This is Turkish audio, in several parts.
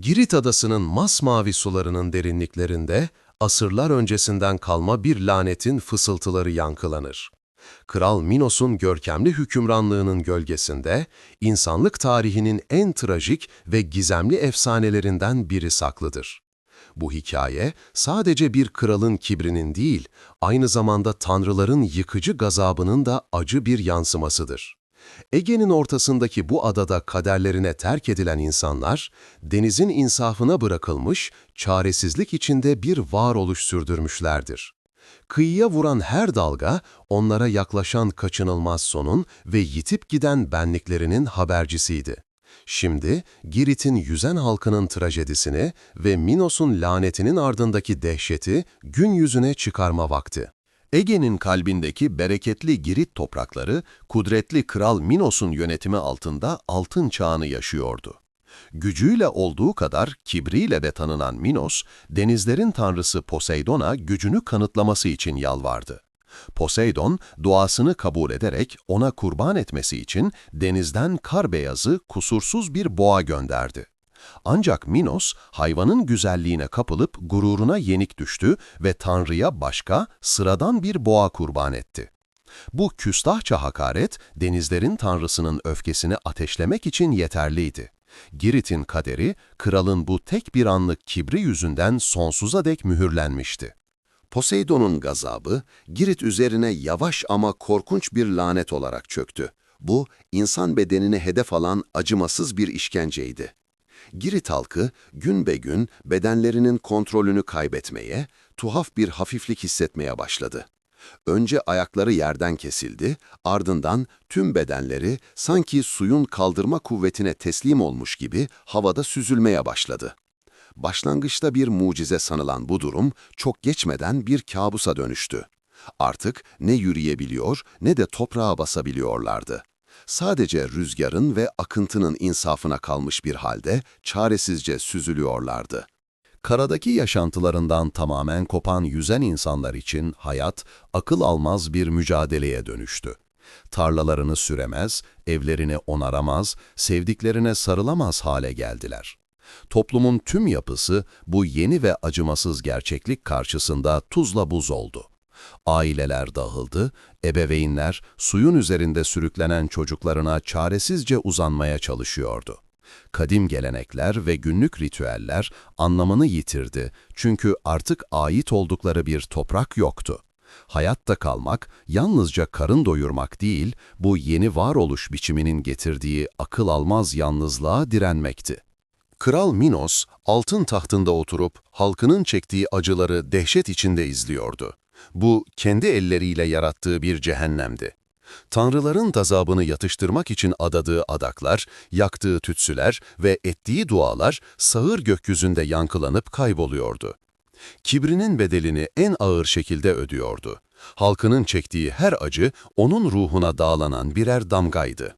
Girit adasının masmavi sularının derinliklerinde asırlar öncesinden kalma bir lanetin fısıltıları yankılanır. Kral Minos'un görkemli hükümranlığının gölgesinde insanlık tarihinin en trajik ve gizemli efsanelerinden biri saklıdır. Bu hikaye sadece bir kralın kibrinin değil, aynı zamanda tanrıların yıkıcı gazabının da acı bir yansımasıdır. Ege'nin ortasındaki bu adada kaderlerine terk edilen insanlar, denizin insafına bırakılmış, çaresizlik içinde bir varoluş sürdürmüşlerdir. Kıyıya vuran her dalga, onlara yaklaşan kaçınılmaz sonun ve yitip giden benliklerinin habercisiydi. Şimdi Girit'in yüzen halkının trajedisini ve Minos'un lanetinin ardındaki dehşeti gün yüzüne çıkarma vakti. Ege'nin kalbindeki bereketli Girit toprakları, kudretli Kral Minos'un yönetimi altında altın çağını yaşıyordu. Gücüyle olduğu kadar kibriyle de tanınan Minos, denizlerin tanrısı Poseidon'a gücünü kanıtlaması için yalvardı. Poseidon, duasını kabul ederek ona kurban etmesi için denizden kar beyazı, kusursuz bir boğa gönderdi. Ancak Minos, hayvanın güzelliğine kapılıp gururuna yenik düştü ve Tanrı'ya başka, sıradan bir boğa kurban etti. Bu küstahça hakaret, denizlerin tanrısının öfkesini ateşlemek için yeterliydi. Girit'in kaderi, kralın bu tek bir anlık kibri yüzünden sonsuza dek mühürlenmişti. Poseidon'un gazabı, Girit üzerine yavaş ama korkunç bir lanet olarak çöktü. Bu, insan bedenini hedef alan acımasız bir işkenceydi. Girit halkı gün be gün bedenlerinin kontrolünü kaybetmeye, tuhaf bir hafiflik hissetmeye başladı. Önce ayakları yerden kesildi, ardından tüm bedenleri sanki suyun kaldırma kuvvetine teslim olmuş gibi havada süzülmeye başladı. Başlangıçta bir mucize sanılan bu durum çok geçmeden bir kabusa dönüştü. Artık ne yürüyebiliyor ne de toprağa basabiliyorlardı. Sadece rüzgarın ve akıntının insafına kalmış bir halde çaresizce süzülüyorlardı. Karadaki yaşantılarından tamamen kopan yüzen insanlar için hayat, akıl almaz bir mücadeleye dönüştü. Tarlalarını süremez, evlerini onaramaz, sevdiklerine sarılamaz hale geldiler. Toplumun tüm yapısı bu yeni ve acımasız gerçeklik karşısında tuzla buz oldu. Aileler dağıldı, ebeveynler suyun üzerinde sürüklenen çocuklarına çaresizce uzanmaya çalışıyordu. Kadim gelenekler ve günlük ritüeller anlamını yitirdi çünkü artık ait oldukları bir toprak yoktu. Hayatta kalmak yalnızca karın doyurmak değil, bu yeni varoluş biçiminin getirdiği akıl almaz yalnızlığa direnmekti. Kral Minos, altın tahtında oturup halkının çektiği acıları dehşet içinde izliyordu. Bu, kendi elleriyle yarattığı bir cehennemdi. Tanrıların gazabını yatıştırmak için adadığı adaklar, yaktığı tütsüler ve ettiği dualar sağır gökyüzünde yankılanıp kayboluyordu. Kibrinin bedelini en ağır şekilde ödüyordu. Halkının çektiği her acı onun ruhuna dağlanan birer damgaydı.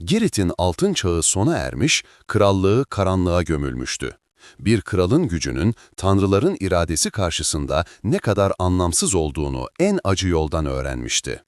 Girit'in altın çağı sona ermiş, krallığı karanlığa gömülmüştü. Bir kralın gücünün tanrıların iradesi karşısında ne kadar anlamsız olduğunu en acı yoldan öğrenmişti.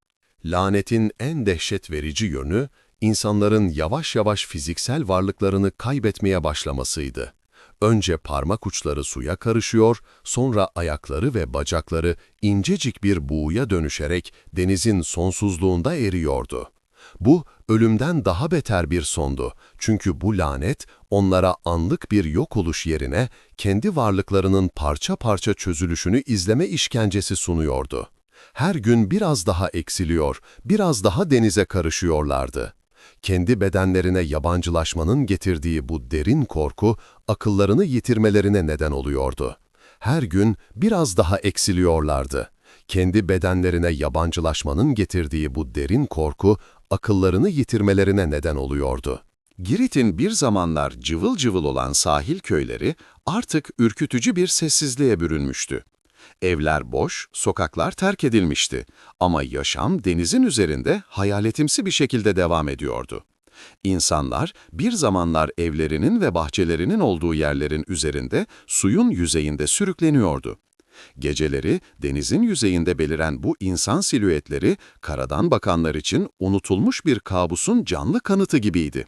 Lanetin en dehşet verici yönü, insanların yavaş yavaş fiziksel varlıklarını kaybetmeye başlamasıydı. Önce parmak uçları suya karışıyor, sonra ayakları ve bacakları incecik bir buğuya dönüşerek denizin sonsuzluğunda eriyordu. Bu, ölümden daha beter bir sondu. Çünkü bu lanet, onlara anlık bir yok oluş yerine kendi varlıklarının parça parça çözülüşünü izleme işkencesi sunuyordu. Her gün biraz daha eksiliyor, biraz daha denize karışıyorlardı. Kendi bedenlerine yabancılaşmanın getirdiği bu derin korku, akıllarını yitirmelerine neden oluyordu. Her gün biraz daha eksiliyorlardı. Kendi bedenlerine yabancılaşmanın getirdiği bu derin korku, akıllarını yitirmelerine neden oluyordu. Girit'in bir zamanlar cıvıl cıvıl olan sahil köyleri artık ürkütücü bir sessizliğe bürünmüştü. Evler boş, sokaklar terk edilmişti ama yaşam denizin üzerinde hayaletimsi bir şekilde devam ediyordu. İnsanlar bir zamanlar evlerinin ve bahçelerinin olduğu yerlerin üzerinde suyun yüzeyinde sürükleniyordu. Geceleri denizin yüzeyinde beliren bu insan silüetleri karadan bakanlar için unutulmuş bir kabusun canlı kanıtı gibiydi.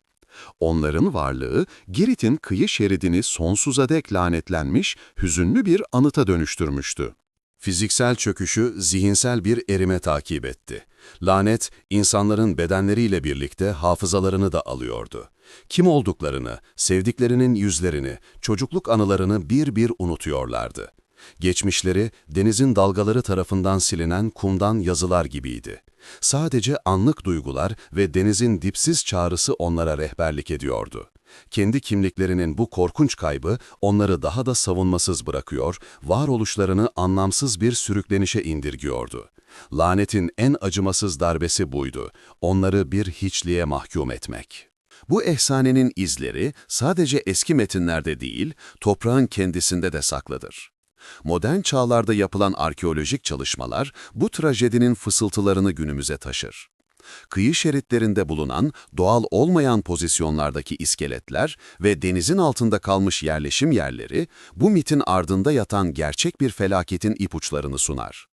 Onların varlığı Girit'in kıyı şeridini sonsuza dek lanetlenmiş, hüzünlü bir anıta dönüştürmüştü. Fiziksel çöküşü zihinsel bir erime takip etti. Lanet, insanların bedenleriyle birlikte hafızalarını da alıyordu. Kim olduklarını, sevdiklerinin yüzlerini, çocukluk anılarını bir bir unutuyorlardı. Geçmişleri denizin dalgaları tarafından silinen kumdan yazılar gibiydi. Sadece anlık duygular ve denizin dipsiz çağrısı onlara rehberlik ediyordu. Kendi kimliklerinin bu korkunç kaybı onları daha da savunmasız bırakıyor, varoluşlarını anlamsız bir sürüklenişe indirgiyordu. Lanetin en acımasız darbesi buydu, onları bir hiçliğe mahkum etmek. Bu efsanenin izleri sadece eski metinlerde değil, toprağın kendisinde de saklıdır. Modern çağlarda yapılan arkeolojik çalışmalar bu trajedinin fısıltılarını günümüze taşır. Kıyı şeritlerinde bulunan doğal olmayan pozisyonlardaki iskeletler ve denizin altında kalmış yerleşim yerleri bu mitin ardında yatan gerçek bir felaketin ipuçlarını sunar.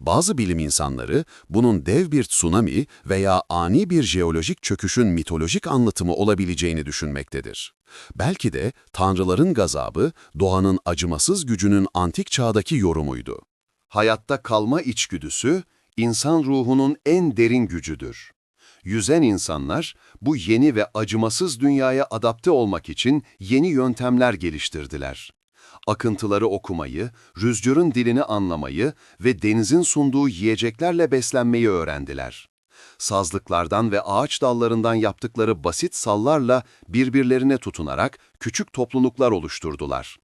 Bazı bilim insanları bunun dev bir tsunami veya ani bir jeolojik çöküşün mitolojik anlatımı olabileceğini düşünmektedir. Belki de tanrıların gazabı, doğanın acımasız gücünün antik çağdaki yorumuydu. Hayatta kalma içgüdüsü, insan ruhunun en derin gücüdür. Yüzen insanlar bu yeni ve acımasız dünyaya adapte olmak için yeni yöntemler geliştirdiler. Akıntıları okumayı, rüzgarın dilini anlamayı ve denizin sunduğu yiyeceklerle beslenmeyi öğrendiler. Sazlıklardan ve ağaç dallarından yaptıkları basit sallarla birbirlerine tutunarak küçük topluluklar oluşturdular.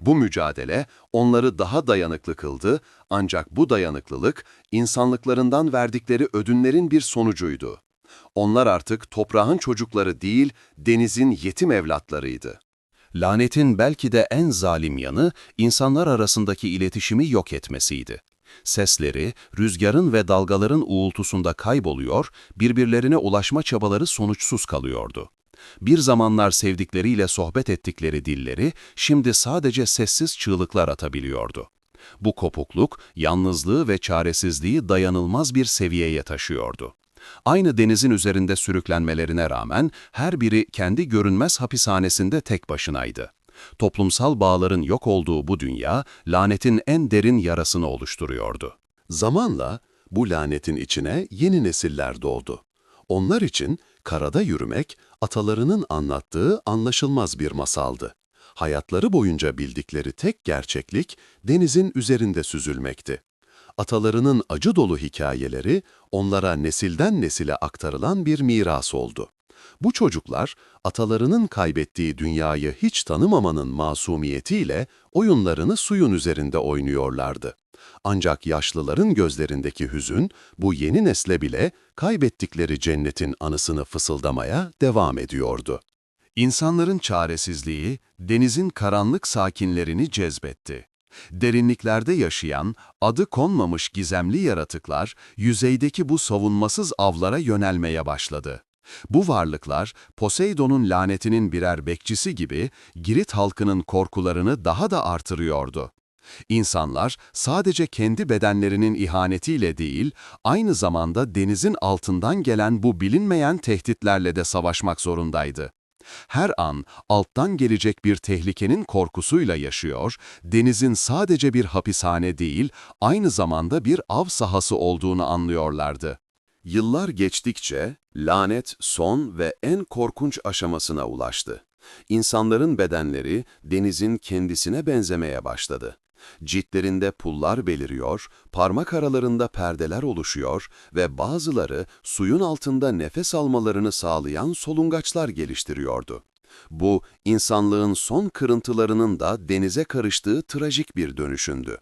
Bu mücadele onları daha dayanıklı kıldı ancak bu dayanıklılık insanlıklarından verdikleri ödünlerin bir sonucuydu. Onlar artık toprağın çocukları değil, denizin yetim evlatlarıydı. Lanetin belki de en zalim yanı insanlar arasındaki iletişimi yok etmesiydi. Sesleri, rüzgarın ve dalgaların uğultusunda kayboluyor, birbirlerine ulaşma çabaları sonuçsuz kalıyordu. Bir zamanlar sevdikleriyle sohbet ettikleri dilleri şimdi sadece sessiz çığlıklar atabiliyordu. Bu kopukluk, yalnızlığı ve çaresizliği dayanılmaz bir seviyeye taşıyordu. Aynı denizin üzerinde sürüklenmelerine rağmen her biri kendi görünmez hapishanesinde tek başınaydı. Toplumsal bağların yok olduğu bu dünya, lanetin en derin yarasını oluşturuyordu. Zamanla bu lanetin içine yeni nesiller doğdu. Onlar için karada yürümek, atalarının anlattığı anlaşılmaz bir masaldı. Hayatları boyunca bildikleri tek gerçeklik, denizin üzerinde süzülmekti. Atalarının acı dolu hikayeleri, onlara nesilden nesile aktarılan bir miras oldu. Bu çocuklar, atalarının kaybettiği dünyayı hiç tanımamanın masumiyetiyle oyunlarını suyun üzerinde oynuyorlardı. Ancak yaşlıların gözlerindeki hüzün, bu yeni nesle bile kaybettikleri cennetin anısını fısıldamaya devam ediyordu. İnsanların çaresizliği, denizin karanlık sakinlerini cezbetti. Derinliklerde yaşayan, adı konmamış gizemli yaratıklar, yüzeydeki bu savunmasız avlara yönelmeye başladı. Bu varlıklar, Poseidon'un lanetinin birer bekçisi gibi Girit halkının korkularını daha da artırıyordu. İnsanlar sadece kendi bedenlerinin ihanetiyle değil, aynı zamanda denizin altından gelen bu bilinmeyen tehditlerle de savaşmak zorundaydı. Her an alttan gelecek bir tehlikenin korkusuyla yaşıyor, denizin sadece bir hapishane değil, aynı zamanda bir av sahası olduğunu anlıyorlardı. Yıllar geçtikçe lanet son ve en korkunç aşamasına ulaştı. İnsanların bedenleri denizin kendisine benzemeye başladı. Ciltlerinde pullar beliriyor, parmak aralarında perdeler oluşuyor ve bazıları suyun altında nefes almalarını sağlayan solungaçlar geliştiriyordu. Bu, insanlığın son kırıntılarının da denize karıştığı trajik bir dönüşündü.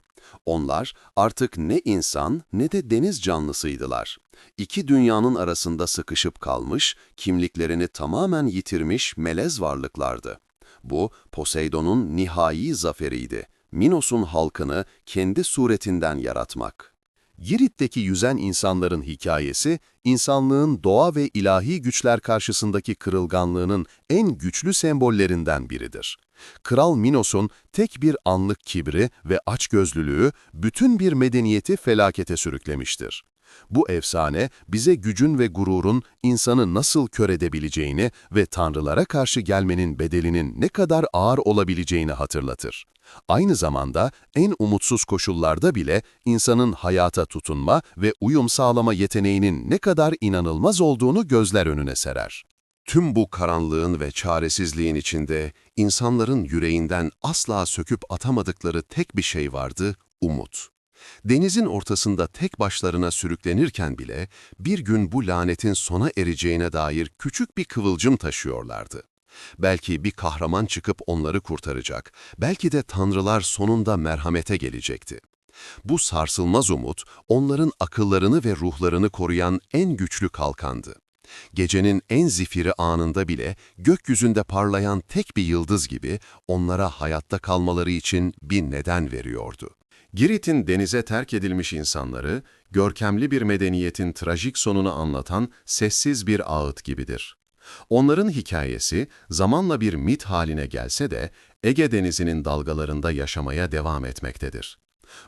Onlar artık ne insan ne de deniz canlısıydılar. İki dünyanın arasında sıkışıp kalmış, kimliklerini tamamen yitirmiş melez varlıklardı. Bu, Poseidon'un nihai zaferiydi. Minos'un halkını kendi suretinden yaratmak. Girit'teki yüzen insanların hikayesi, insanlığın doğa ve ilahi güçler karşısındaki kırılganlığının en güçlü sembollerinden biridir. Kral Minos'un tek bir anlık kibri ve açgözlülüğü bütün bir medeniyeti felakete sürüklemiştir. Bu efsane bize gücün ve gururun insanı nasıl kör edebileceğini ve tanrılara karşı gelmenin bedelinin ne kadar ağır olabileceğini hatırlatır. Aynı zamanda en umutsuz koşullarda bile insanın hayata tutunma ve uyum sağlama yeteneğinin ne kadar inanılmaz olduğunu gözler önüne serer. Tüm bu karanlığın ve çaresizliğin içinde insanların yüreğinden asla söküp atamadıkları tek bir şey vardı, umut. Denizin ortasında tek başlarına sürüklenirken bile bir gün bu lanetin sona ereceğine dair küçük bir kıvılcım taşıyorlardı. Belki bir kahraman çıkıp onları kurtaracak, belki de tanrılar sonunda merhamete gelecekti. Bu sarsılmaz umut, onların akıllarını ve ruhlarını koruyan en güçlü kalkandı. Gecenin en zifiri anında bile gökyüzünde parlayan tek bir yıldız gibi onlara hayatta kalmaları için bir neden veriyordu. Girit'in denize terk edilmiş insanları, görkemli bir medeniyetin trajik sonunu anlatan sessiz bir ağıt gibidir. Onların hikayesi zamanla bir mit haline gelse de Ege Denizi'nin dalgalarında yaşamaya devam etmektedir.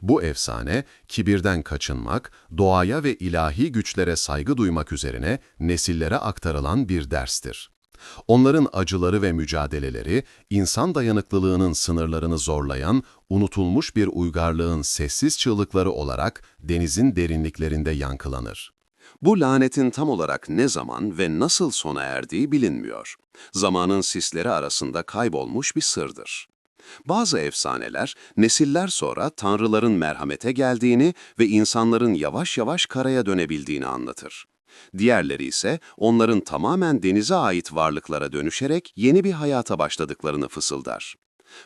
Bu efsane, kibirden kaçınmak, doğaya ve ilahi güçlere saygı duymak üzerine nesillere aktarılan bir derstir. Onların acıları ve mücadeleleri, insan dayanıklılığının sınırlarını zorlayan, unutulmuş bir uygarlığın sessiz çığlıkları olarak denizin derinliklerinde yankılanır. Bu lanetin tam olarak ne zaman ve nasıl sona erdiği bilinmiyor. Zamanın sisleri arasında kaybolmuş bir sırdır. Bazı efsaneler, nesiller sonra tanrıların merhamete geldiğini ve insanların yavaş yavaş karaya dönebildiğini anlatır. Diğerleri ise onların tamamen denize ait varlıklara dönüşerek yeni bir hayata başladıklarını fısıldar.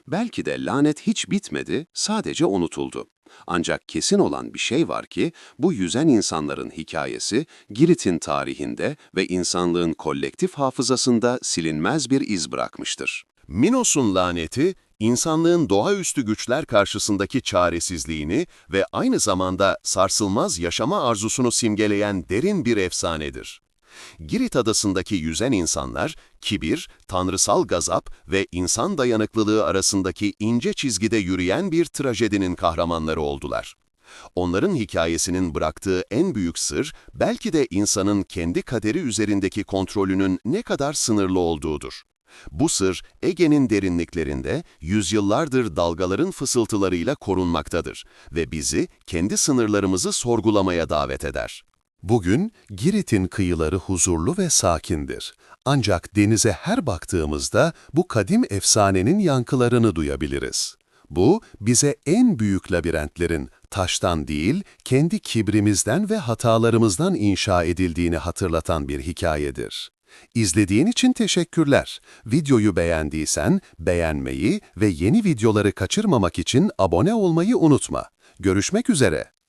Belki de lanet hiç bitmedi, sadece unutuldu. Ancak kesin olan bir şey var ki, bu yüzen insanların hikayesi, Girit'in tarihinde ve insanlığın kolektif hafızasında silinmez bir iz bırakmıştır. Minos'un laneti, insanlığın doğaüstü güçler karşısındaki çaresizliğini ve aynı zamanda sarsılmaz yaşama arzusunu simgeleyen derin bir efsanedir. Girit adasındaki yüzen insanlar, kibir, tanrısal gazap ve insan dayanıklılığı arasındaki ince çizgide yürüyen bir trajedinin kahramanları oldular. Onların hikayesinin bıraktığı en büyük sır, belki de insanın kendi kaderi üzerindeki kontrolünün ne kadar sınırlı olduğudur. Bu sır, Ege'nin derinliklerinde yüzyıllardır dalgaların fısıltılarıyla korunmaktadır ve bizi kendi sınırlarımızı sorgulamaya davet eder. Bugün Girit'in kıyıları huzurlu ve sakindir. Ancak denize her baktığımızda bu kadim efsanenin yankılarını duyabiliriz. Bu, bize en büyük labirentlerin taştan değil, kendi kibrimizden ve hatalarımızdan inşa edildiğini hatırlatan bir hikayedir. İzlediğin için teşekkürler. Videoyu beğendiysen beğenmeyi ve yeni videoları kaçırmamak için abone olmayı unutma. Görüşmek üzere.